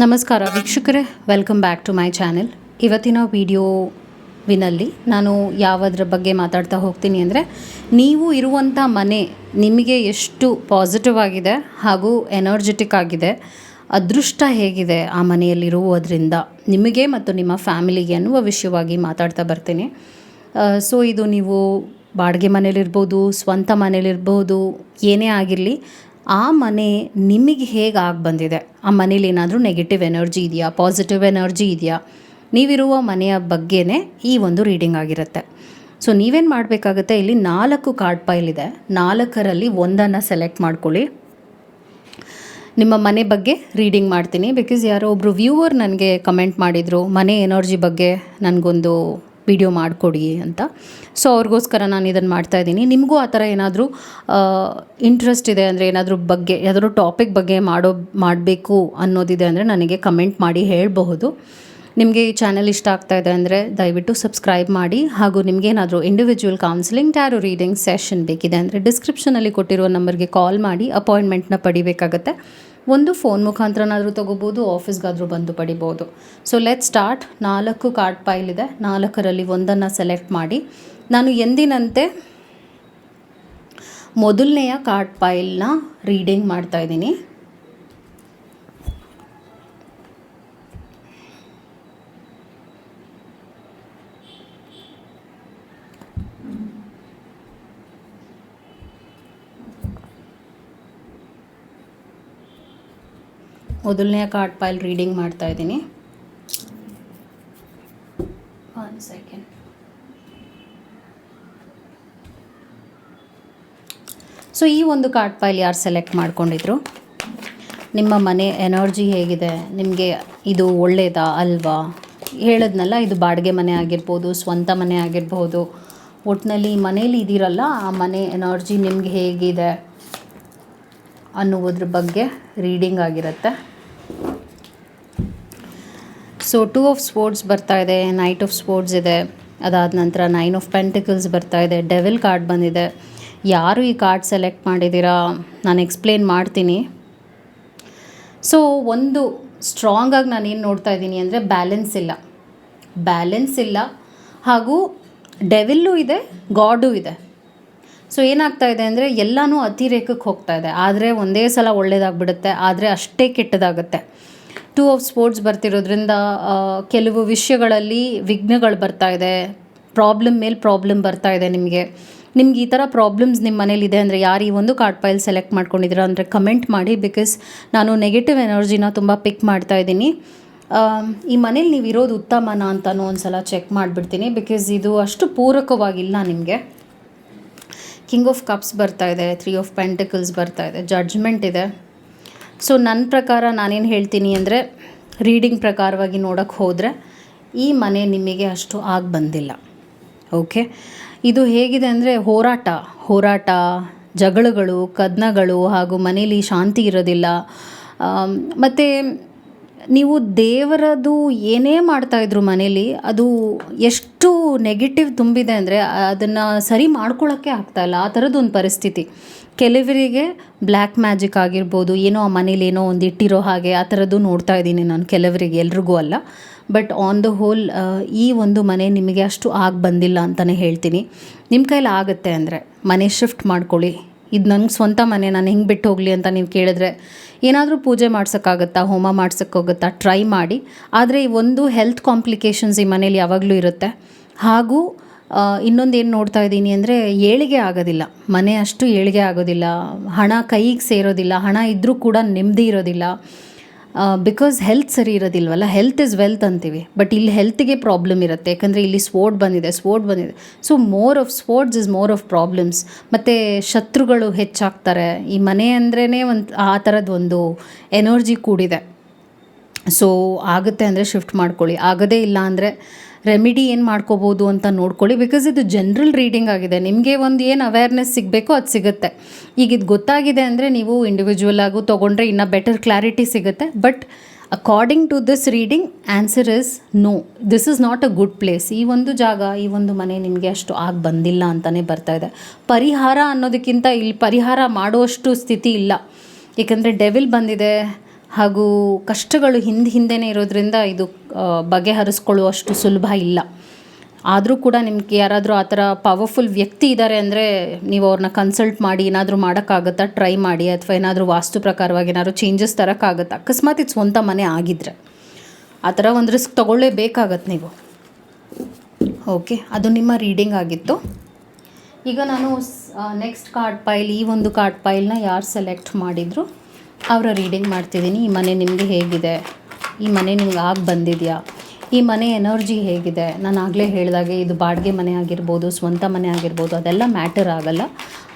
ನಮಸ್ಕಾರ ವೀಕ್ಷಕರೇ welcome back to my channel ಇವತ್ತಿನ ವಿಡಿಯೋವಿನಲ್ಲಿ ನಾನು ಯಾವುದ್ರ ಬಗ್ಗೆ ಮಾತಾಡ್ತಾ ಹೋಗ್ತೀನಿ ಅಂದರೆ, ನೀವು ಇರುವಂಥ ಮನೆ ನಿಮಗೆ ಎಷ್ಟು ಪಾಸಿಟಿವ್ ಆಗಿದೆ ಹಾಗೂ ಎನರ್ಜೆಟಿಕ್ ಆಗಿದೆ, ಅದೃಷ್ಟ ಹೇಗಿದೆ ಆ ಮನೆಯಲ್ಲಿರುವುದರಿಂದ ನಿಮಗೆ ಮತ್ತು ನಿಮ್ಮ ಫ್ಯಾಮಿಲಿಗೆ ಅನ್ನುವ ವಿಷಯವಾಗಿ ಮಾತಾಡ್ತಾ ಬರ್ತೀನಿ. ಸೊ ಇದು ನೀವು ಬಾಡಿಗೆ ಮನೇಲಿರ್ಬೋದು ಸ್ವಂತ ಮನೇಲಿರ್ಬೋದು ಏನೇ ಆಗಿರಲಿ ಆ ಮನೆ ನಿಮಗೆ ಹೇಗೆ ಆಗಿ ಬಂದಿದೆ? ಆ ಮನೇಲಿ ಏನಾದರೂ ನೆಗೆಟಿವ್ ಎನರ್ಜಿ ಇದೆಯಾ? ಪಾಸಿಟಿವ್ ಎನರ್ಜಿ ಇದೆಯಾ? ನೀವಿರುವ ಮನೆಯ ಬಗ್ಗೆನೇ ಈ ಒಂದು ರೀಡಿಂಗ್ ಆಗಿರುತ್ತೆ. ಸೊ ನೀವೇನು ಮಾಡಬೇಕಾಗುತ್ತೆ? ಇಲ್ಲಿ ನಾಲ್ಕು ಕಾರ್ಡ್ ಪೈಲ್ ಇದೆ. ನಾಲ್ಕರಲ್ಲಿ ಒಂದನ್ನು ಸೆಲೆಕ್ಟ್ ಮಾಡ್ಕೊಳ್ಳಿ. ನಿಮ್ಮ ಮನೆ ಬಗ್ಗೆ ರೀಡಿಂಗ್ ಮಾಡ್ತೀನಿ. ಬಿಕಾಸ್ ಯಾರೋ ಒಬ್ಬರು ವ್ಯೂವರ್ ನನಗೆ ಕಮೆಂಟ್ ಮಾಡಿದರು, ಮನೆ ಎನರ್ಜಿ ಬಗ್ಗೆ ನನಗೊಂದು ವಿಡಿಯೋ ಮಾಡಿಕೊಡಿ ಅಂತ. ಸೊ ಅವ್ರಿಗೋಸ್ಕರ ನಾನು ಇದನ್ನು ಮಾಡ್ತಾಯಿದ್ದೀನಿ ನಿಮಗೂ ಆ ಥರ ಏನಾದರೂ ಇಂಟ್ರೆಸ್ಟ್ ಇದೆ ಅಂದರೆ ಏನಾದರೂ ಬಗ್ಗೆ, ಯಾವುದಾದ್ರೂ ಟಾಪಿಕ್ ಬಗ್ಗೆ ಮಾಡೋ, ಮಾಡಬೇಕು ಅನ್ನೋದಿದೆ ಅಂದರೆ ನನಗೆ ಕಮೆಂಟ್ ಮಾಡಿ ಹೇಳಬಹುದು. ನಿಮಗೆ ಈ ಚಾನಲ್ ಇಷ್ಟ ಆಗ್ತಾ ಇದೆ ಅಂದರೆ ದಯವಿಟ್ಟು ಸಬ್ಸ್ಕ್ರೈಬ್ ಮಾಡಿ. ಹಾಗೂ ನಿಮಗೇನಾದರೂ individual counselling tarot reading session ಬೇಕಿದೆ ಅಂದರೆ ಡಿಸ್ಕ್ರಿಪ್ಷನಲ್ಲಿ ಕೊಟ್ಟಿರುವ ನಂಬರ್ಗೆ ಕಾಲ್ ಮಾಡಿ. ಅಪಾಯಿಂಟ್ಮೆಂಟ್ನ ಪಡಿಬೇಕಾಗತ್ತೆ. ಒಂದು ಫೋನ್ ಮುಖಾಂತರನಾದರೂ ತೊಗೋಬೋದು ಆಫೀಸ್ಗಾದರೂ ಬಂದು ಪಡಿಬೋದು. ಸೊ ಲೆಟ್ ಸ್ಟಾರ್ಟ್ ನಾಲ್ಕು ಕಾರ್ಡ್ ಪೈಲ್ ಇದೆ. ನಾಲ್ಕರಲ್ಲಿ ಒಂದನ್ನು ಸೆಲೆಕ್ಟ್ ಮಾಡಿ. ನಾನು ಎಂದಿನಂತೆ ಮೊದಲನೆಯ ಕಾರ್ಡ್ ಪೈಲ್ನ ರೀಡಿಂಗ್ ಮಾಡ್ತಾ ಮೊದಲನೆಯ ಕಾರ್ಡ್ ಪೈಲ್ ರೀಡಿಂಗ್ ಮಾಡ್ತಾ ಇದ್ದೀನಿ. ಒನ್ ಸೆಕೆಂಡ್ ಸೊ ಈ ಒಂದು ಕಾರ್ಡ್ ಪೈಲ್ ಯಾರು ಸೆಲೆಕ್ಟ್ ಮಾಡ್ಕೊಂಡಿದ್ರು? ನಿಮ್ಮ ಮನೆ ಎನರ್ಜಿ ಹೇಗಿದೆ? ನಿಮಗೆ ಇದು ಒಳ್ಳೇದಾ ಅಲ್ವಾ? ಹೇಳಿದ್ನಲ್ಲ ಇದು ಬಾಡಿಗೆ ಮನೆ ಆಗಿರ್ಬೋದು ಸ್ವಂತ ಮನೆ ಆಗಿರ್ಬೋದು. ಒಟ್ಟಿನಲ್ಲಿ ಮನೇಲಿ ಇದ್ದೀರಲ್ಲ ಆ ಮನೆ ಎನರ್ಜಿ ನಿಮ್ಗೆ ಹೇಗಿದೆ ಅನ್ನುವುದ್ರ ಬಗ್ಗೆ ರೀಡಿಂಗ್ ಆಗಿರುತ್ತೆ. ಸೊ ಟೂ ಆಫ್ ಸ್ಪೋರ್ಟ್ಸ್ ಬರ್ತಾ ಇದೆ ನೈಟ್ ಆಫ್ ಸ್ಪೋರ್ಟ್ಸ್ ಇದೆ, ಅದಾದ ನಂತರ ನೈನ್ ಆಫ್ ಪೆಂಟಿಕಲ್ಸ್ ಬರ್ತಾ ಇದೆ ಡೆವಿಲ್ ಕಾರ್ಡ್ ಬಂದಿದೆ. ಯಾರು ಈ ಕಾರ್ಡ್ ಸೆಲೆಕ್ಟ್ ಮಾಡಿದ್ದೀರಾ? ನಾನು ಎಕ್ಸ್ಪ್ಲೇನ್ ಮಾಡ್ತೀನಿ. ಸೊ ಒಂದು ಸ್ಟ್ರಾಂಗಾಗಿ ನಾನು ಏನು ನೋಡ್ತಾ ಇದ್ದೀನಿ ಅಂದರೆ ಬ್ಯಾಲೆನ್ಸ್ ಇಲ್ಲ. ಬ್ಯಾಲೆನ್ಸ್ ಇಲ್ಲ. ಹಾಗೂ ಡೆವಿಲ್ಲೂ ಇದೆ ಗಾಡು ಇದೆ. ಸೊ ಏನಾಗ್ತಾ ಇದೆ ಅಂದರೆ ಎಲ್ಲನೂ ಅತಿರೇಕಕ್ಕೆ ಹೋಗ್ತಾ ಇದೆ. ಆದರೆ ಒಂದೇ ಸಲ ಒಳ್ಳೇದಾಗ್ಬಿಡುತ್ತೆ, ಆದರೆ ಅಷ್ಟೇ ಕೆಟ್ಟದಾಗುತ್ತೆ. ಟೂ ಆಫ್ ಸ್ಪೋರ್ಟ್ಸ್ ಬರ್ತಿರೋದ್ರಿಂದ ಕೆಲವು ವಿಷಯಗಳಲ್ಲಿ ವಿಘ್ನಗಳು ಬರ್ತಾ ಇದೆ. ಪ್ರಾಬ್ಲಮ್ ಮೇಲೆ ಪ್ರಾಬ್ಲಮ್ ಬರ್ತಾ ಇದೆ ನಿಮಗೆ. ನಿಮ್ಗೆ ಈ ಥರ ಪ್ರಾಬ್ಲಮ್ಸ್ ನಿಮ್ಮ ಮನೇಲಿ ಇದೆ ಅಂದರೆ ಯಾರು ಈ ಒಂದು ಕಾರ್ಡ್ ಫೈಲ್ ಸೆಲೆಕ್ಟ್ ಮಾಡ್ಕೊಂಡಿದ್ದೀರಾ ಅಂದರೆ ಕಮೆಂಟ್ ಮಾಡಿ ಬಿಕಾಸ್ ನಾನು ನೆಗೆಟಿವ್ ಎನರ್ಜಿನ ತುಂಬ ಪಿಕ್ ಮಾಡ್ತಾ ಇದ್ದೀನಿ. ಈ ಮನೇಲಿ ನೀವು ಇರೋದು ಉತ್ತಮನಾ ಅಂತಲೂ ಒಂದು ಸಲ ಚೆಕ್ ಮಾಡಿಬಿಡ್ತೀನಿ ಬಿಕಾಸ್ ಇದು ಅಷ್ಟು ಪೂರಕವಾಗಿಲ್ಲ ನಿಮಗೆ. ಕಿಂಗ್ ಆಫ್ ಕಪ್ಸ್ ಬರ್ತಾ ಇದೆ ತ್ರೀ ಆಫ್ ಪೆಂಟಿಕಲ್ಸ್ ಬರ್ತಾ ಇದೆ ಜಡ್ಜ್ಮೆಂಟ್ ಇದೆ. ಸೊ ನನ್ನ ಪ್ರಕಾರ ನಾನೇನು ಹೇಳ್ತೀನಿ ಅಂದರೆ ರೀಡಿಂಗ್ ಪ್ರಕಾರವಾಗಿ ನೋಡೋಕ್ಕೆ ಹೋದರೆ, ಈ ಮನೆ ನಿಮಗೆ ಅಷ್ಟು ಆಗಿ ಬಂದಿಲ್ಲ. ಓಕೆ ಇದು ಹೇಗಿದೆ ಅಂದರೆ, ಹೋರಾಟ. ಹೋರಾಟ, ಜಗಳಗಳು, ಕದನಗಳು ಹಾಗೂ ಮನೇಲಿ ಶಾಂತಿ ಇರೋದಿಲ್ಲ. ಮತ್ತು ನೀವು ದೇವರದು ಏನೇ ಮಾಡ್ತಾಯಿದ್ರು ಮನೇಲಿ ಅದು ಎಷ್ಟು ನೆಗೆಟಿವ್ ತುಂಬಿದೆ ಅಂದರೆ ಅದನ್ನು ಸರಿ ಮಾಡ್ಕೊಳ್ಳೋಕ್ಕೆ ಆಗ್ತಾಯಿಲ್ಲ ಆ ಥರದ್ದು ಒಂದು ಪರಿಸ್ಥಿತಿ. ಕೆಲವರಿಗೆ ಬ್ಲ್ಯಾಕ್ ಮ್ಯಾಜಿಕ್ ಆಗಿರ್ಬೋದು, ಏನೋ ಆ ಮನೇಲಿ ಏನೋ ಒಂದು ಇಟ್ಟಿರೋ ಹಾಗೆ ಆ ಥರದ್ದು ನೋಡ್ತಾ ಇದ್ದೀನಿ ನಾನು ಕೆಲವರಿಗೆ, ಎಲ್ರಿಗೂ ಅಲ್ಲ. ಬಟ್ ಆನ್ ದ ಹೋಲ್ ಈ ಒಂದು ಮನೆ ನಿಮಗೆ ಅಷ್ಟು ಆಗಿ ಬಂದಿಲ್ಲ ಅಂತಲೇ ಹೇಳ್ತೀನಿ. ನಿಮ್ಮ ಕೈಲಿ ಆಗುತ್ತೆ ಅಂದರೆ ಮನೆ ಶಿಫ್ಟ್ ಮಾಡ್ಕೊಳ್ಳಿ. ಇದು ನಂಗೆ ಸ್ವಂತ ಮನೆ, ನಾನು ಹೆಂಗೆ ಬಿಟ್ಟು ಹೋಗಲಿ ಅಂತ ನೀವು ಕೇಳಿದ್ರೆ ಏನಾದರೂ ಪೂಜೆ ಮಾಡ್ಸೋಕ್ಕಾಗತ್ತಾ, ಹೋಮ ಮಾಡ್ಸೋಕ್ಕಾಗುತ್ತಾ ಟ್ರೈ ಮಾಡಿ. ಆದರೆ ಈ ಒಂದು ಹೆಲ್ತ್ ಕಾಂಪ್ಲಿಕೇಶನ್ಸ್ ಈ ಮನೇಲಿ ಯಾವಾಗಲೂ ಇರುತ್ತೆ. ಹಾಗೂ ಇನ್ನೊಂದು ಏನು ನೋಡ್ತಾ ಇದ್ದೀನಿ ಅಂದರೆ ಏಳಿಗೆ ಆಗೋದಿಲ್ಲ. ಮನೆ ಅಷ್ಟು ಏಳಿಗೆ ಆಗೋದಿಲ್ಲ. ಹಣ ಕೈಗೆ ಸೇರೋದಿಲ್ಲ. ಹಣ ಇದ್ದರೂ ಕೂಡ ನೆಮ್ಮದಿ ಇರೋದಿಲ್ಲ. ಬಿಕಾಸ್ ಹೆಲ್ತ್ ಸರಿ ಇರೋದಿಲ್ವಲ್ಲ ಹೆಲ್ತ್ ಇಸ್ ವೆಲ್ತ್ ಅಂತೀವಿ. ಬಟ್ ಇಲ್ಲಿ ಹೆಲ್ತ್ಗೆ ಪ್ರಾಬ್ಲಮ್ ಇರುತ್ತೆ. ಯಾಕಂದರೆ ಇಲ್ಲಿ ಸ್ಪೋರ್ಟ್ ಬಂದಿದೆ ಸ್ಪೋರ್ಟ್ ಬಂದಿದೆ. So more of sports is more of problems ಮತ್ತು ಶತ್ರುಗಳು ಹೆಚ್ಚಾಗ್ತಾರೆ. ಈ ಮನೆ ಅಂದ್ರೇ ಒಂದು ಆ ಥರದ್ದು ಒಂದು ಎನರ್ಜಿ ಕೂಡಿದೆ. ಸೊ ಆಗುತ್ತೆ ಅಂದರೆ ಶಿಫ್ಟ್ ಮಾಡ್ಕೊಳ್ಳಿ. ಆಗದೇ ಇಲ್ಲ ಅಂದರೆ ರೆಮಿಡಿ ಏನು ಮಾಡ್ಕೋಬೋದು ಅಂತ ನೋಡ್ಕೊಳ್ಳಿ. ಬಿಕಾಸ್ ಇದು ಜನರಲ್ ರೀಡಿಂಗ್ ಆಗಿದೆ. ನಿಮಗೆ ಒಂದು ಏನು ಅವೇರ್ನೆಸ್ ಸಿಗಬೇಕೋ ಅದು ಸಿಗುತ್ತೆ. ಈಗ ಇದು ಗೊತ್ತಾಗಿದೆ ಅಂದರೆ ನೀವು ಇಂಡಿವಿಜುವಲ್ ಆಗು ತೊಗೊಂಡ್ರೆ ಇನ್ನೂ ಬೆಟರ್ ಕ್ಲಾರಿಟಿ ಸಿಗುತ್ತೆ. But according to this reading answer is no this is not a good place ಈ ಒಂದು ಜಾಗ, ಈ ಒಂದು ಮನೆ ನಿಮಗೆ ಅಷ್ಟು ಆಗಿ ಬಂದಿಲ್ಲ ಅಂತಲೇ ಬರ್ತಾ ಇದೆ. ಪರಿಹಾರ ಅನ್ನೋದಕ್ಕಿಂತ ಇಲ್ಲಿ ಪರಿಹಾರ ಮಾಡುವಷ್ಟು ಸ್ಥಿತಿ ಇಲ್ಲ. ಏಕೆಂದರೆ ಡೆವಿಲ್ ಬಂದಿದೆ. ಹಾಗೂ ಕಷ್ಟಗಳು ಹಿಂದೆ ಹಿಂದೆನೇ ಇರೋದ್ರಿಂದ ಇದು ಬಗೆಹರಿಸ್ಕೊಳ್ಳುವಷ್ಟು ಸುಲಭ ಇಲ್ಲ. ಆದರೂ ಕೂಡ ನಿಮ್ಗೆ ಯಾರಾದರೂ ಆ ಥರ ಪವರ್ಫುಲ್ ವ್ಯಕ್ತಿ ಇದ್ದಾರೆ ಅಂದರೆ ನೀವು ಅವ್ರನ್ನ ಕನ್ಸಲ್ಟ್ ಮಾಡಿ, ಏನಾದರೂ ಮಾಡೋಕ್ಕಾಗತ್ತಾ? ಟ್ರೈ ಮಾಡಿ. ಅಥವಾ ಏನಾದರೂ ವಾಸ್ತು ಪ್ರಕಾರವಾಗಿ ಏನಾದರೂ ಚೇಂಜಸ್ ತರೋಕ್ಕಾಗತ್ತಾ? ಅಕಸ್ಮಾತ್ ಇದು ಸ್ವಂತ ಮನೆ ಆಗಿದ್ದರೆ ಆ ಥರ ಒಂದು ರಿಸ್ಕ್ ತೊಗೊಳ್ಳೇಬೇಕಾಗತ್ತೆ ನೀವು. ಓಕೆ ಅದು ನಿಮ್ಮ ರೀಡಿಂಗ್ ಆಗಿತ್ತು. ಈಗ ನಾನು ನೆಕ್ಸ್ಟ್ ಕಾರ್ಡ್ ಪೈಲ್ ಈ ಒಂದು ಕಾರ್ಡ್ ಪೈಲ್ನ ಯಾರು ಸೆಲೆಕ್ಟ್ ಮಾಡಿದ್ರು? ಅವರ ರೀಡಿಂಗ್ ಮಾಡ್ತಿದ್ದೀನಿ. ಈ ಮನೆ ನಿಮಗೆ ಹೇಗಿದೆ? ಈ ಮನೆ ನಿಮ್ಗೆ ಆಗಿ ಬಂದಿದೆಯಾ? ಈ ಮನೆ ಎನರ್ಜಿ ಹೇಗಿದೆ? ನಾನು ಆಗಲೇ ಹೇಳಿದಾಗೆ ಇದು ಬಾಡಿಗೆ ಮನೆ ಆಗಿರ್ಬೋದು, ಸ್ವಂತ ಮನೆ ಆಗಿರ್ಬೋದು, ಅದೆಲ್ಲ ಮ್ಯಾಟರ್ ಆಗಲ್ಲ.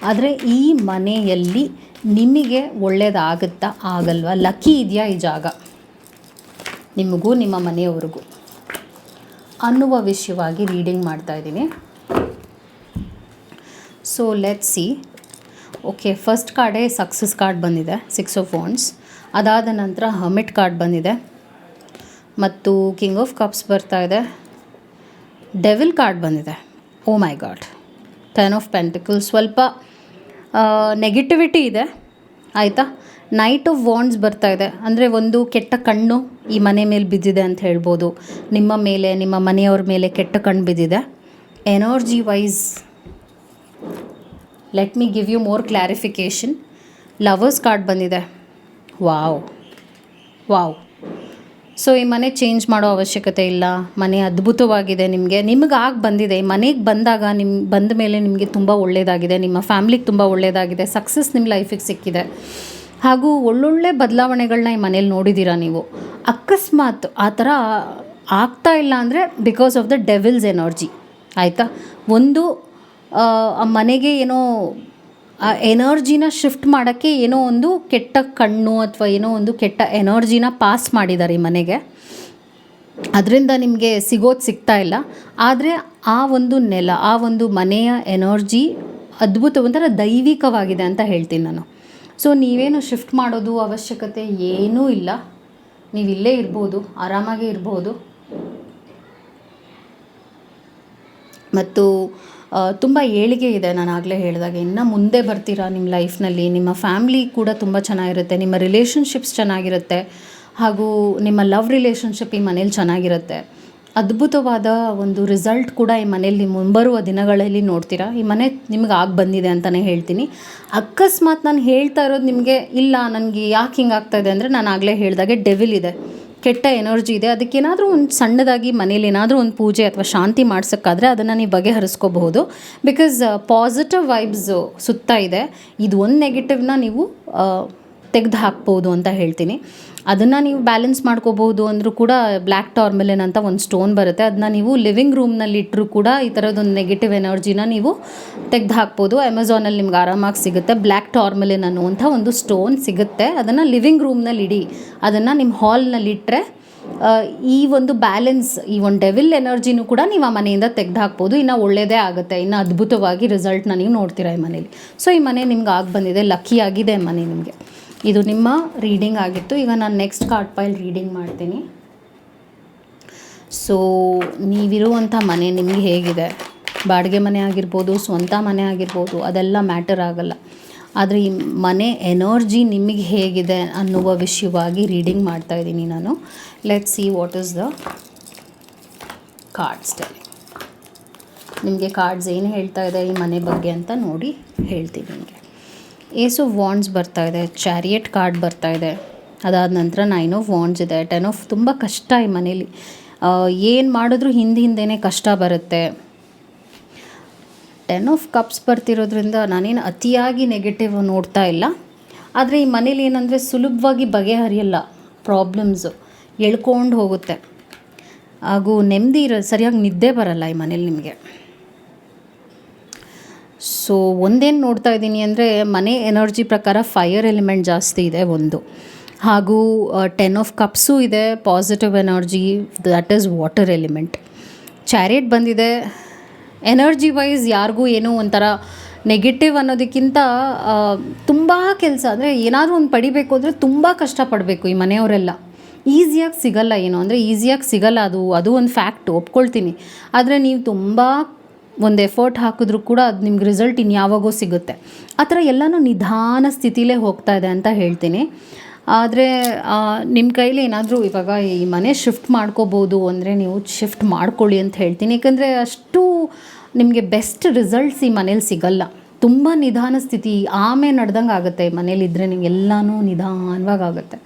ಆದರೆ ಈ ಮನೆಯಲ್ಲಿ ನಿಮಗೆ ಒಳ್ಳೆಯದಾಗುತ್ತಾ ಆಗಲ್ವಾ? ಲಕ್ಕಿ ಇದೆಯಾ ಈ ಜಾಗ? ನಿಮಗೂ, ನಿಮ್ಮ ಮನೆಯವ್ರಿಗೂ ಅನ್ನುವ ವಿಷಯವಾಗಿ ರೀಡಿಂಗ್ ಮಾಡ್ತಾ ಇದ್ದೀನಿ. So let see okay first ಕಾರ್ಡೇ success card ಬಂದಿದೆ ಸಿಕ್ಸ್ ಆಫ್ ಫೋನ್ಸ್ ಅದಾದ ನಂತರ ಹಮಿಟ್ ಕಾರ್ಡ್ ಬಂದಿದೆ. ಮತ್ತು ಕಿಂಗ್ ಆಫ್ ಕಪ್ಸ್ ಬರ್ತಾ ಇದೆ. ಡೆವಿಲ್ ಕಾರ್ಡ್ ಬಂದಿದೆ. ಓ my god ten of pentacle ಸ್ವಲ್ಪ ನೆಗೆಟಿವಿಟಿ ಇದೆ. ಆಯಿತಾ? ನೈಟ್ ಆಫ್ ವಾಂಡ್ಸ್ ಬರ್ತಾ ಇದೆ. ಅಂದರೆ ಒಂದು ಕೆಟ್ಟ ಕಣ್ಣು ಈ ಮನೆ ಮೇಲೆ ಬಿದ್ದಿದೆ ಅಂತ ಹೇಳ್ಬೋದು. ನಿಮ್ಮ ಮೇಲೆ, ನಿಮ್ಮ ಮನೆಯವ್ರ ಮೇಲೆ ಕೆಟ್ಟ ಕಣ್ಣು ಬಿದ್ದಿದೆ. Energy wise let me give you more clarification lovers card ಬಂದಿದೆ. ವಾವ್ ವಾವ್ ಸೊ ಈ ಮನೆ ಚೇಂಜ್ ಮಾಡೋ ಅವಶ್ಯಕತೆ ಇಲ್ಲ. ಮನೆ ಅದ್ಭುತವಾಗಿದೆ ನಿಮಗೆ. ನಿಮಗೆ ಆಗ ಬಂದಿದೆ. ಮನೆಗೆ ಬಂದಾಗ ನಿಮ್ಮ ಬಂದ ಮೇಲೆ ನಿಮಗೆ ತುಂಬ ಒಳ್ಳೆಯದಾಗಿದೆ ನಿಮ್ಮ ಫ್ಯಾಮ್ಲಿಗೆ ತುಂಬ ಒಳ್ಳೆಯದಾಗಿದೆ ಸಕ್ಸಸ್ ನಿಮ್ಮ ಲೈಫಿಗೆ ಸಿಕ್ಕಿದೆ. ಹಾಗೂ ಒಳ್ಳೊಳ್ಳೆ ಬದಲಾವಣೆಗಳನ್ನ ಈ ಮನೇಲಿ ನೋಡಿದ್ದೀರಾ ನೀವು. ಅಕಸ್ಮಾತ್ ಆ ಥರ ಆಗ್ತಾ ಇಲ್ಲ ಅಂದರೆ because of the devil's energy ಆಯಿತಾ? ಒಂದು ಆ, ಮನೆಗೆ ಏನೋ ಆ ಎನರ್ಜಿನ ಶಿಫ್ಟ್ ಮಾಡೋಕ್ಕೆ ಏನೋ ಒಂದು ಕೆಟ್ಟ ಕಣ್ಣು ಅಥವಾ ಏನೋ ಒಂದು ಕೆಟ್ಟ ಎನರ್ಜಿನ ಪಾಸ್ ಮಾಡಿದ್ದಾರೆ ಈ ಮನೆಗೆ. ಅದರಿಂದ ನಿಮಗೆ ಸಿಗೋದು ಸಿಗ್ತಾ ಇಲ್ಲ. ಆದರೆ ಆ ಒಂದು ನೆಲ ಆ ಒಂದು ಮನೆಯ ಎನರ್ಜಿ ಅದ್ಭುತ ಒಂಥರ ದೈವಿಕವಾಗಿದೆ ಅಂತ ಹೇಳ್ತೀನಿ ನಾನು. ಸೊ ನೀವೇನು ಶಿಫ್ಟ್ ಮಾಡೋದು ಅವಶ್ಯಕತೆ ಏನೂ ಇಲ್ಲ. ನೀವು ಇಲ್ಲೇ ಇರ್ಬೋದು ಆರಾಮಾಗೇ ಇರ್ಬೋದು. ಮತ್ತು ತುಂಬ ಏಳಿಗೆ ಇದೆ ನಾನು ಆಗಲೇ ಹೇಳಿದಾಗ. ಇನ್ನು ಮುಂದೆ ಬರ್ತೀರಾ ನಿಮ್ಮ ಲೈಫ್ನಲ್ಲಿ ನಿಮ್ಮ ಫ್ಯಾಮ್ಲಿ ಕೂಡ ತುಂಬ ಚೆನ್ನಾಗಿರುತ್ತೆ, ನಿಮ್ಮ ರಿಲೇಷನ್ಶಿಪ್ಸ್ ಚೆನ್ನಾಗಿರುತ್ತೆ, ಹಾಗೂ ನಿಮ್ಮ ಲವ್ ರಿಲೇಷನ್ಶಿಪ್ ಈ ಮನೇಲಿ ಚೆನ್ನಾಗಿರುತ್ತೆ. ಅದ್ಭುತವಾದ ಒಂದು ರಿಸಲ್ಟ್ ಕೂಡ ಈ ನೀವು ಮುಂಬರುವ ದಿನಗಳಲ್ಲಿ ನೋಡ್ತೀರಾ? ಈ ಮನೆ ನಿಮ್ಗೆ ಆಗಿ ಬಂದಿದೆ ಅಂತಲೇ ಹೇಳ್ತೀನಿ. ಅಕಸ್ಮಾತ್ ನಾನು ಹೇಳ್ತಾ ಇರೋದು ನಿಮಗೆ ಇಲ್ಲ, ನನಗೆ ಯಾಕೆ ಹಿಂಗೆ ಆಗ್ತಾಯಿದೆ ಇದೆ ಅಂದರೆ ನಾನು ಆಗಲೇ ಹೇಳಿದಾಗೆ ಡೆವಿಲ್ ಇದೆ. ಕೆಟ್ಟ ಎನರ್ಜಿ ಇದೆ, ಅದಕ್ಕೇನಾದರೂ ಒಂದು ಸಣ್ಣದಾಗಿ ಮನೇಲಿ ಏನಾದರೂ ಒಂದು ಪೂಜೆ ಅಥವಾ ಶಾಂತಿ ಮಾಡ್ಸೋಕ್ಕಾದರೆ ಅದನ್ನು ನೀವು ಬಗೆಹರಿಸ್ಕೋಬಹುದು. ಬಿಕಾಸ್ ಪಾಸಿಟಿವ್ ವೈಬ್ಸ್ ಸುತ್ತ ಇದೆ. ಇದು ಒಂದು ನೆಗೆಟಿವ್ನ ನೀವು ತೆಗೆದು ಹಾಕ್ಬೋದು ಅಂತ ಹೇಳ್ತೀನಿ. ಅದನ್ನು ನೀವು ಬ್ಯಾಲೆನ್ಸ್ ಮಾಡ್ಕೋಬಹುದು ಅಂದರೂ ಕೂಡ ಬ್ಲ್ಯಾಕ್ ಟಾರ್ಮೆಲಿನ್ ಅಂತ ಒಂದು ಸ್ಟೋನ್ ಬರುತ್ತೆ. ಅದನ್ನ ನೀವು ಲಿವಿಂಗ್ ರೂಮ್ನಲ್ಲಿ ಇಟ್ಟರೂ ಕೂಡ ಈ ಥರದೊಂದು ನೆಗೆಟಿವ್ ಎನರ್ಜಿನ ನೀವು ತೆಗೆದು ಹಾಕ್ಬೋದು ಅಮೆಝಾನಲ್ಲಿ ನಿಮ್ಗೆ ಆರಾಮಾಗಿ ಸಿಗುತ್ತೆ. ಬ್ಲ್ಯಾಕ್ ಟಾರ್ಮೆಲಿನ್ ಅನ್ನುವಂಥ ಒಂದು ಸ್ಟೋನ್ ಸಿಗುತ್ತೆ. ಅದನ್ನು ಲಿವಿಂಗ್ ರೂಮ್ನಲ್ಲಿ ಇಡಿ. ಅದನ್ನು ನಿಮ್ಮ ಹಾಲ್ನಲ್ಲಿ ಇಟ್ಟರೆ ಈ ಒಂದು ಬ್ಯಾಲೆನ್ಸ್, ಈ ಒಂದು ಡೆವಿಲ್ ಎನರ್ಜಿನೂ ಕೂಡ ನೀವು ಆ ಮನೆಯಿಂದ ತೆಗೆದು ಹಾಕ್ಬೋದು ಇನ್ನು ಒಳ್ಳೆಯದೇ ಆಗುತ್ತೆ. ಇನ್ನು ಅದ್ಭುತವಾಗಿ ರಿಸಲ್ಟ್ನ ನೀವು ನೋಡ್ತೀರಾ ಈ ಮನೇಲಿ. ಸೊ, ಈ ಮನೆ ನಿಮ್ಗೆ ಆಗಿ ಬಂದಿದೆ. ಲಕ್ಕಿ ಆಗಿದೆ ಮನೆ ನಿಮಗೆ. ಇದು ನಿಮ್ಮ ರೀಡಿಂಗ್ ಆಗಿತ್ತು. ಈಗ ನಾನು ನೆಕ್ಸ್ಟ್ ಕಾರ್ಡ್ ಪೈಲ್ ರೀಡಿಂಗ್ ಮಾಡ್ತೀನಿ. ಸೊ ನೀವಿರುವಂಥ ಮನೆ ನಿಮಗೆ ಹೇಗಿದೆ? ಬಾಡಿಗೆ ಮನೆ ಆಗಿರ್ಬೋದು, ಸ್ವಂತ ಮನೆ ಆಗಿರ್ಬೋದು, ಅದೆಲ್ಲ ಮ್ಯಾಟರ್ ಆಗಲ್ಲ. ಆದರೆ ಈ ಮನೆ ಎನರ್ಜಿ ನಿಮಗೆ ಹೇಗಿದೆ ಅನ್ನುವ ವಿಷಯವಾಗಿ ರೀಡಿಂಗ್ ಮಾಡ್ತಾ ಇದ್ದೀನಿ ನಾನು. Let see what is the cards telling ನಿಮಗೆ ಕಾರ್ಡ್ಸ್ ಏನು ಹೇಳ್ತಾ ಇದೆ ಈ ಮನೆ ಬಗ್ಗೆ ಅಂತ ನೋಡಿ ಹೇಳ್ತೀನಿ ನಿಮಗೆ. ಏಸ್ ವಾಂಡ್ಸ್ ಬರ್ತಾ ಇದೆ, ಚಾರಿಯೆಟ್ ಕಾರ್ಡ್ ಬರ್ತಾ ಇದೆ. ಅದಾದ ನಂತರ ನೈನ್ ಆಫ್ ವಾಂಡ್ಸ್ ಇದೆ. ಟೆನ್ ಆಫ್ ತುಂಬ ಕಷ್ಟ ಈ ಮನೇಲಿ. ಏನು ಮಾಡಿದ್ರೂ ಹಿಂದೆ ಹಿಂದೆನೇ ಕಷ್ಟ ಬರುತ್ತೆ. ಟೆನ್ ಆಫ್ ಕಪ್ಸ್ ಬರ್ತಿರೋದ್ರಿಂದ ನಾನೇನು ಅತಿಯಾಗಿ ನೆಗೆಟಿವ್ ನೋಡ್ತಾ ಇಲ್ಲ. ಆದರೆ ಈ ಮನೇಲಿ ಏನಂದರೆ ಸುಲಭವಾಗಿ ಬಗೆಹರಿಯಲ್ಲ ಪ್ರಾಬ್ಲಮ್ಸು ಎಳ್ಕೊಂಡು ಹೋಗುತ್ತೆ. ಹಾಗೂ ನೆಮ್ಮದಿ ಇರೋ ಸರಿಯಾಗಿ ನಿದ್ದೆ ಬರಲ್ಲ ಈ ಮನೇಲಿ ನಿಮಗೆ. ಸೊ ಒಂದೇನು ನೋಡ್ತಾ ಇದ್ದೀನಿ ಅಂದರೆ ಮನೆ ಎನರ್ಜಿ ಪ್ರಕಾರ ಫೈರ್ ಎಲಿಮೆಂಟ್ ಜಾಸ್ತಿ ಇದೆ ಒಂದು. ಹಾಗೂ ಟೆನ್ ಆಫ್ ಕಪ್ಸು ಇದೆ positive energy that is water element chariot ಬಂದಿದೆ. ಎನರ್ಜಿ ವೈಸ್ ಯಾರಿಗೂ ಏನೋ ಒಂಥರ ನೆಗೆಟಿವ್ ಅನ್ನೋದಕ್ಕಿಂತ ತುಂಬ ಕೆಲಸ ಅಂದರೆ ಏನಾದರೂ ಒಂದು ಪಡಿಬೇಕು ಅಂದರೆ ತುಂಬ ಕಷ್ಟಪಡಬೇಕು ಈ ಮನೆಯವರೆಲ್ಲ. ಈಸಿಯಾಗಿ ಸಿಗಲ್ಲ ಏನು ಅಂದರೆ ಈಸಿಯಾಗಿ ಸಿಗಲ್ಲ ಅದು ಅದು ಒಂದು ಫ್ಯಾಕ್ಟ್ ಒಪ್ಕೊಳ್ತೀನಿ. ಆದರೆ ನೀವು ತುಂಬ ಒಂದು ಎಫರ್ಟ್ ಹಾಕಿದ್ರೂ ಕೂಡ ಅದು ನಿಮ್ಗೆ ರಿಸಲ್ಟ್ ಇನ್ಯಾವಾಗೋ ಸಿಗುತ್ತೆ. ಆ ಥರ ಎಲ್ಲನೂ ನಿಧಾನ ಸ್ಥಿತಿಲೇ ಹೋಗ್ತಾ ಇದೆ ಅಂತ ಹೇಳ್ತೀನಿ. ಆದರೆ ನಿಮ್ಮ ಕೈಲಿ ಏನಾದರೂ ಇವಾಗ ಈ ಮನೆ ಶಿಫ್ಟ್ ಮಾಡ್ಕೋಬೋದು ಅಂದರೆ ನೀವು ಶಿಫ್ಟ್ ಮಾಡ್ಕೊಳ್ಳಿ ಅಂತ ಹೇಳ್ತೀನಿ. ಯಾಕಂದರೆ ಅಷ್ಟು ನಿಮಗೆ ಬೆಸ್ಟ್ ರಿಸಲ್ಟ್ಸ್ ಈ ಮನೇಲಿ ಸಿಗಲ್ಲ. ತುಂಬ ನಿಧಾನ ಸ್ಥಿತಿ, ಆಮೇಲೆ ನಡೆದಂಗೆ ಆಗುತ್ತೆ. ಮನೇಲಿ ಮನೇಲಿದ್ದರೆ ನಿಮ್ಗೆ ಎಲ್ಲನೂ ನಿಧಾನವಾಗಿ ಆಗುತ್ತೆ.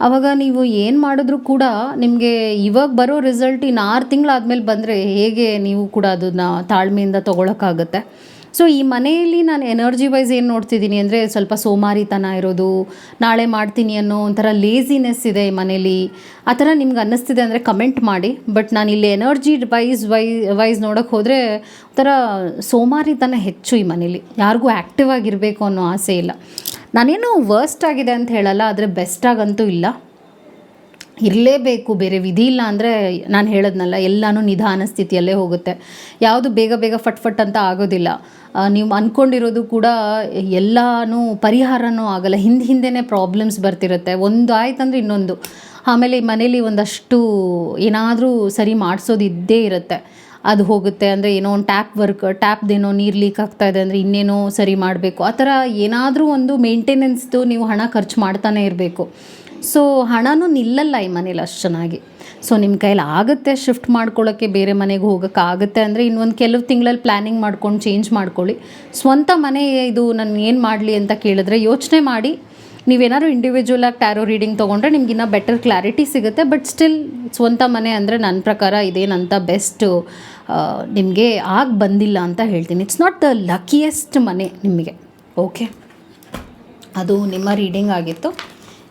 ಆವಾಗ ನೀವು ಏನು ಮಾಡಿದ್ರೂ ಕೂಡ ನಿಮಗೆ ಇವಾಗ ಬರೋ ರಿಸಲ್ಟ್ ಇನ್ನು ಆರು ತಿಂಗಳಾದ್ಮೇಲೆ ಬಂದರೆ ಹೇಗೆ ನೀವು ಕೂಡ ಅದನ್ನು ತಾಳ್ಮೆಯಿಂದ ತೊಗೊಳಕ್ಕಾಗತ್ತೆ? ಸೊ ಈ ಮನೆಯಲ್ಲಿ ನಾನು ಎನರ್ಜಿ ವೈಸ್ ಏನು ನೋಡ್ತಿದ್ದೀನಿ ಅಂದರೆ ಸ್ವಲ್ಪ ಸೋಮಾರಿತನ ಇರೋದು, ನಾಳೆ ಮಾಡ್ತೀನಿ ಅನ್ನೋ ಒಂಥರ ಲೇಸಿನೆಸ್ ಇದೆ ಈ ಮನೇಲಿ ಆ ಥರ ನಿಮ್ಗೆ ಅನ್ನಿಸ್ತಿದೆ ಅಂದರೆ ಕಮೆಂಟ್ ಮಾಡಿ. ಬಟ್ ನಾನು ಇಲ್ಲಿ ಎನರ್ಜಿ ವೈಸ್ ವೈ ವೈಸ್ ನೋಡೋಕ್ಕೆ ಹೋದರೆ ಒಂಥರ ಸೋಮಾರಿತನ ಹೆಚ್ಚು ಈ ಮನೇಲಿ ಯಾರಿಗೂ ಆ್ಯಕ್ಟಿವ್ ಆಗಿರಬೇಕು ಅನ್ನೋ ಆಸೆ ಇಲ್ಲ. ನಾನೇನು ವರ್ಸ್ಟ್ ಆಗಿದೆ ಅಂತ ಹೇಳಲ್ಲ, ಆದರೆ ಬೆಸ್ಟಾಗಂತೂ ಇಲ್ಲ. ಇರಲೇಬೇಕು, ಬೇರೆ ವಿಧಿ ಇಲ್ಲ ಅಂದರೆ ನಾನು ಹೇಳೋದ್ನಲ್ಲ, ಎಲ್ಲನೂ ನಿಧಾನ ಸ್ಥಿತಿಯಲ್ಲೇ ಹೋಗುತ್ತೆ. ಯಾವುದು ಬೇಗ ಬೇಗ ಫಟ್ ಫಟ್ ಅಂತ ಆಗೋದಿಲ್ಲ. ನೀವು ಅಂದ್ಕೊಂಡಿರೋದು ಕೂಡ ಎಲ್ಲನೂ ಪರಿಹಾರನೂ ಆಗಲ್ಲ. ಹಿಂದೆ ಹಿಂದೆನೇ ಪ್ರಾಬ್ಲಮ್ಸ್ ಬರ್ತಿರುತ್ತೆ. ಒಂದು ಆಯ್ತಂದ್ರೆ ಇನ್ನೊಂದು. ಆಮೇಲೆ ಮನೇಲಿ ಒಂದಷ್ಟು ಏನಾದರೂ ಸರಿ ಮಾಡಿಸೋದು ಇದ್ದೇ ಇರುತ್ತೆ. ಅದು ಹೋಗುತ್ತೆ ಅಂದರೆ ಏನೋ ಒಂದು ಟ್ಯಾಪ್ ವರ್ಕ್ ಟ್ಯಾಪ್ದೇನೋ ನೀರು ಲೀಕ್ ಆಗ್ತಾ ಇದೆ ಅಂದರೆ ಇನ್ನೇನೋ ಸರಿ ಮಾಡಬೇಕು. ಆ ಥರ ಏನಾದರೂ ಒಂದು ಮೇಂಟೆನೆನ್ಸ್ದು ನೀವು ಹಣ ಖರ್ಚು ಮಾಡ್ತಾನೆ ಇರಬೇಕು. ಸೊ ಹಣನೂ ನಿಲ್ಲಲ್ಲ ಈ ಮನೇಲಿ ಅಷ್ಟು ಚೆನ್ನಾಗಿ ಸೊ ನಿಮ್ಮ ಕೈಲಿ ಆಗುತ್ತೆ ಶಿಫ್ಟ್ ಮಾಡ್ಕೊಳ್ಳೋಕ್ಕೆ ಬೇರೆ ಮನೆಗೆ ಹೋಗೋಕ್ಕಾಗುತ್ತೆ ಅಂದರೆ ಇನ್ನೊಂದು ಕೆಲವು ತಿಂಗಳಲ್ಲಿ ಪ್ಲ್ಯಾನಿಂಗ್ ಮಾಡ್ಕೊಂಡು ಚೇಂಜ್ ಮಾಡ್ಕೊಳ್ಳಿ. ಸ್ವಂತ ಮನೆ ಇದು ನಾನು ಏನು ಮಾಡಲಿ ಅಂತ ಕೇಳಿದ್ರೆ ಯೋಚನೆ ಮಾಡಿ. ನೀವೇನಾದ್ರು ಇಂಡಿವಿಜುವಲ್ ಆಗಿ ಟ್ಯಾರೋ ರೀಡಿಂಗ್ ತೊಗೊಂಡ್ರೆ ನಿಮ್ಗೆ ಇನ್ನೂ ಬೆಟರ್ ಕ್ಲಾರಿಟಿ ಸಿಗುತ್ತೆ. ಬಟ್ ಸ್ಟಿಲ್ ಸ್ವಂತ ಮನೆ ಅಂದರೆ ನನ್ನ ಪ್ರಕಾರ ಇದೇನಂತ ಬೆಸ್ಟ್ ನಿಮಗೆ ಆಗಿ ಬಂದಿಲ್ಲ ಅಂತ ಹೇಳ್ತೀನಿ. ಇಟ್ಸ್ ನಾಟ್ ದ ಲಕ್ಕಿಯೆಸ್ಟ್ ಮನೆ ನಿಮಗೆ. ಓಕೆ ಅದು ನಿಮ್ಮ ರೀಡಿಂಗ್ ಆಗಿತ್ತು.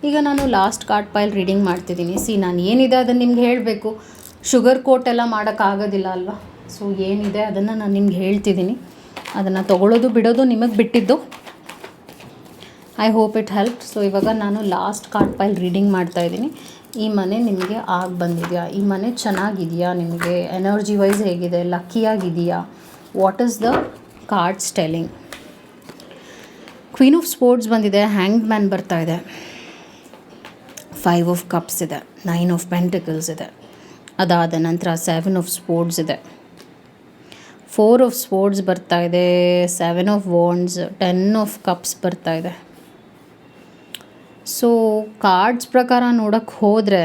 ಈಗ ನಾನು ಲಾಸ್ಟ್ ಕಾರ್ಡ್ ಪೈಲ್ ರೀಡಿಂಗ್ ಮಾಡ್ತಿದ್ದೀನಿ. ಸಿ, ನಾನು ಏನಿದೆ ಅದನ್ನು ನಿಮ್ಗೆ ಹೇಳಬೇಕು? ಶುಗರ್ ಕೋಟ್ ಎಲ್ಲ ಮಾಡೋಕ್ಕಾಗೋದಿಲ್ಲ ಅಲ್ವಾ? ಸೊ ಏನಿದೆ ಅದನ್ನು ನಾನು ನಿಮ್ಗೆ ಹೇಳ್ತಿದ್ದೀನಿ. ಅದನ್ನು ತೊಗೊಳ್ಳೋದು ಬಿಡೋದು ನಿಮಗೆ ಬಿಟ್ಟಿದ್ದು. I hope it help so ಇವಾಗ ನಾನು ಲಾಸ್ಟ್ ಕಾರ್ಡ್ ಪೈಲ್ ರೀಡಿಂಗ್ ಮಾಡ್ತಾ ಇದ್ದೀನಿ. ಈ ಮನೆ ನಿಮಗೆ ಆಗಿ ಬಂದಿದೆಯಾ? ಈ ಮನೆ ಚೆನ್ನಾಗಿದೆಯಾ ನಿಮಗೆ? ಎನರ್ಜಿ ವೈಸ್ ಹೇಗಿದೆ? ಲಕ್ಕಿಯಾಗಿದೆಯಾ what is the cards telling queen of sports ಬಂದಿದೆ. ಹ್ಯಾಂಗ್ ಮ್ಯಾನ್ ಬರ್ತಾ ಇದೆ. ಫೈವ್ ಆಫ್ ಕಪ್ಸ್ ಇದೆ ನೈನ್ ಆಫ್ ಪೆಂಟಿಕಲ್ಸ್ ಇದೆ. ಅದಾದ ನಂತರ ಸೆವೆನ್ ಆಫ್ ಸ್ಪೋರ್ಟ್ಸ್ ಇದೆ. ಫೋರ್ ಆಫ್ ಸ್ಪೋರ್ಟ್ಸ್ ಬರ್ತಾ ಇದೆ seven of wands ten of cups ಬರ್ತಾ ಇದೆ. ಸೊ ಕಾರ್ಡ್ಸ್ ಪ್ರಕಾರ ನೋಡೋಕ್ಕೆ ಹೋದರೆ,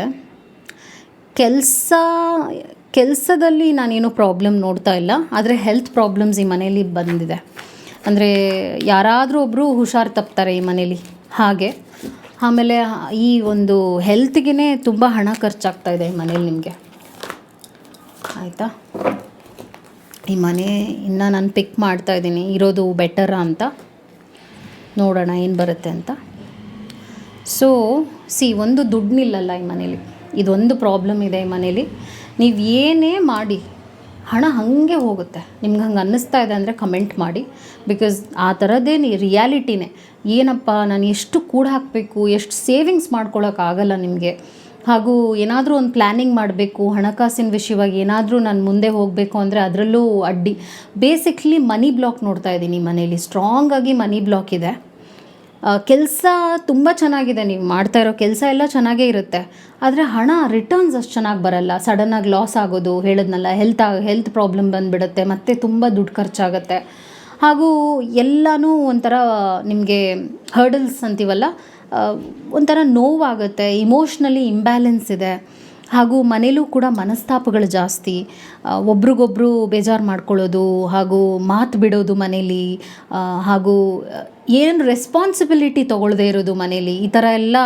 ಕೆಲಸ, ಕೆಲಸದಲ್ಲಿ ನಾನೇನು ಪ್ರಾಬ್ಲಮ್ ನೋಡ್ತಾ ಇಲ್ಲ, ಆದರೆ ಹೆಲ್ತ್ ಪ್ರಾಬ್ಲಮ್ಸ್ ಈ ಮನೇಲಿ ಬಂದಿದೆ. ಅಂದರೆ ಯಾರಾದರೂ ಒಬ್ಬರು ಹುಷಾರು ತಪ್ತಾರೆ ಈ ಮನೇಲಿ ಹಾಗೆ. ಆಮೇಲೆ ಈ ಒಂದು ಹೆಲ್ತ್ಗೆ ತುಂಬ ಹಣ ಖರ್ಚಾಗ್ತಾ ಇದೆ ಈ ಮನೇಲಿ ನಿಮಗೆ. ಆಯಿತಾ? ಈ ಮನೆ ಇನ್ನು ನಾನು ಪಿಕ್ ಮಾಡ್ತಾ ಇದ್ದೀನಿ. ಇರೋದು ಬೆಟರಾ ಅಂತ. ನೋಡೋಣ ಏನು ಬರುತ್ತೆ ಅಂತ. ಸೊ ಸಿ ಒಂದು ದುಡ್ಡು ನಿಲ್ಲಲ್ಲ ಈ ಮನೇಲಿ. ಇದೊಂದು ಪ್ರಾಬ್ಲಮ್ ಇದೆ ಈ ಮನೇಲಿ. ನೀವು ಏನೇ ಮಾಡಿ ಹಣ ಹಾಗೆ ಹೋಗುತ್ತೆ. ನಿಮ್ಗೆ ಹಂಗೆ ಅನ್ನಿಸ್ತಾ ಇದೆ ಅಂದರೆ ಕಮೆಂಟ್ ಮಾಡಿ. ಬಿಕಾಸ್ ಆ ಥರದ್ದೇನು ರಿಯಾಲಿಟಿನೇ ಏನಪ್ಪ, ನಾನು ಎಷ್ಟು ಕೂಡ ಹಾಕಬೇಕು, ಎಷ್ಟು ಸೇವಿಂಗ್ಸ್ ಮಾಡ್ಕೊಳ್ಳೋಕ್ಕಾಗಲ್ಲ ನಿಮಗೆ. ಹಾಗೂ ಏನಾದರೂ ಒಂದು ಪ್ಲ್ಯಾನಿಂಗ್ ಮಾಡಬೇಕು, ಹಣಕಾಸಿನ ವಿಷಯವಾಗಿ ಏನಾದರೂ ನಾನು ಮುಂದೆ ಹೋಗಬೇಕು ಅಂದರೆ ಅದರಲ್ಲೂ ಅಡ್ಡಿ. ಬೇಸಿಕ್ಲಿ ಮನಿ ಬ್ಲಾಕ್ ನೋಡ್ತಾ ಇದ್ದೀನಿ ಮನೇಲಿ. ಸ್ಟ್ರಾಂಗಾಗಿ ಮನಿ ಬ್ಲಾಕ್ ಇದೆ. ಕೆಲಸ ತುಂಬ ಚೆನ್ನಾಗಿದೆ, ನೀವು ಮಾಡ್ತಾ ಇರೋ ಕೆಲಸ ಎಲ್ಲ ಚೆನ್ನಾಗೇ ಇರುತ್ತೆ. ಆದರೆ ಹಣ ರಿಟರ್ನ್ಸ್ ಅಷ್ಟು ಚೆನ್ನಾಗಿ ಬರಲ್ಲ. ಸಡನ್ನಾಗಿ ಲಾಸ್ ಆಗೋದು, ಹೇಳಿದ್ನಲ್ಲ ಹೆಲ್ತ್ ಹೆಲ್ತ್ ಪ್ರಾಬ್ಲಮ್ ಬಂದುಬಿಡುತ್ತೆ, ಮತ್ತು ತುಂಬ ದುಡ್ಡು ಖರ್ಚಾಗುತ್ತೆ. ಹಾಗೂ ಎಲ್ಲನೂ ಒಂಥರ ನಿಮಗೆ ಹರ್ಡಲ್ಸ್ ಅಂತೀವಲ್ಲ ಒಂಥರ ನೋವಾಗುತ್ತೆ ಇಮೋಷ್ನಲಿ ಇಂಬ್ಯಾಲೆನ್ಸ್ ಇದೆ. ಹಾಗೂ ಮನೇಲೂ ಕೂಡ ಮನಸ್ತಾಪಗಳು ಜಾಸ್ತಿ. ಒಬ್ರಿಗೊಬ್ರು ಬೇಜಾರು ಮಾಡ್ಕೊಳ್ಳೋದು ಹಾಗೂ ಮಾತು ಬಿಡೋದು ಮನೇಲಿ ಹಾಗೂ ಏನು ರೆಸ್ಪಾನ್ಸಿಬಿಲಿಟಿ ತೊಗೊಳ್ಳದೇ ಇರೋದು ಮನೇಲಿ. ಈ ಥರ ಎಲ್ಲ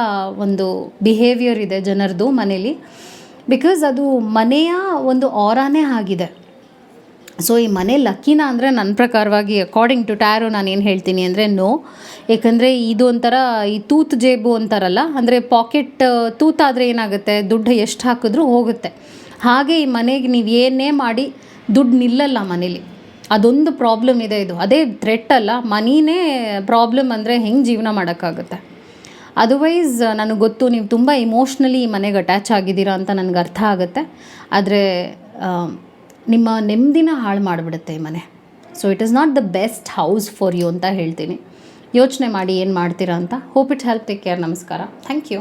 ಒಂದು ಬಿಹೇವಿಯರ್ ಇದೆ ಜನರದು ಮನೇಲಿ. ಬಿಕಾಸ್ ಅದು ಮನೆಯ ಒಂದು ಆರಾನೇ ಆಗಿದೆ. ಸೊ ಈ ಮನೆ ಲಕ್ಕಿನ ಅಂದರೆ ನನ್ನ ಪ್ರಕಾರವಾಗಿ ಅಕಾರ್ಡಿಂಗ್ ಟು ಟ್ಯಾರೋ ನಾನು ಏನು ಹೇಳ್ತೀನಿ ಅಂದರೆ ನೋ ಏಕೆಂದರೆ ಇದು ಒಂಥರ ಈ ತೂತ್ ಜೇಬು ಅಂತಾರಲ್ಲ, ಅಂದರೆ ಪಾಕೆಟ್ ತೂತಾದರೆ ಏನಾಗುತ್ತೆ? ದುಡ್ಡು ಎಷ್ಟು ಹಾಕಿದ್ರೂ ಹೋಗುತ್ತೆ. ಹಾಗೆ ಈ ಮನೆಗೆ ನೀವು ಏನೇ ಮಾಡಿ, ದುಡ್ಡು ನಿಲ್ಲಲ್ಲ ಮನೇಲಿ. ಅದೊಂದು ಪ್ರಾಬ್ಲಮ್ ಇದೆ ಇದು. ಅದೇ ಥ್ರೆಟ್ ಅಲ್ಲ, ಮನಿನೇ ಪ್ರಾಬ್ಲಮ್ ಅಂದರೆ ಹೆಂಗೆ ಜೀವನ ಮಾಡೋಕ್ಕಾಗುತ್ತೆ? ಅದರ್ವೈಸ್ ನನಗೆ ಗೊತ್ತು ನೀವು ತುಂಬ ಇಮೋಷ್ನಲಿ ಈ ಮನೆಗೆ ಅಟ್ಯಾಚ್ ಆಗಿದ್ದೀರಾ ಅಂತ ನನಗೆ ಅರ್ಥ ಆಗುತ್ತೆ. ಆದರೆ ನಿಮ್ಮ ನೆಮ್ಮದಿನ ಹಾಳು ಮಾಡಿಬಿಡುತ್ತೆ ಮನೆ. So it is not the best house for you ಅಂತ ಹೇಳ್ತೀನಿ. ಯೋಚನೆ ಮಾಡಿ ಏನು ಮಾಡ್ತೀರಾ ಅಂತ. Hope it help take care ನಮಸ್ಕಾರ. Thank you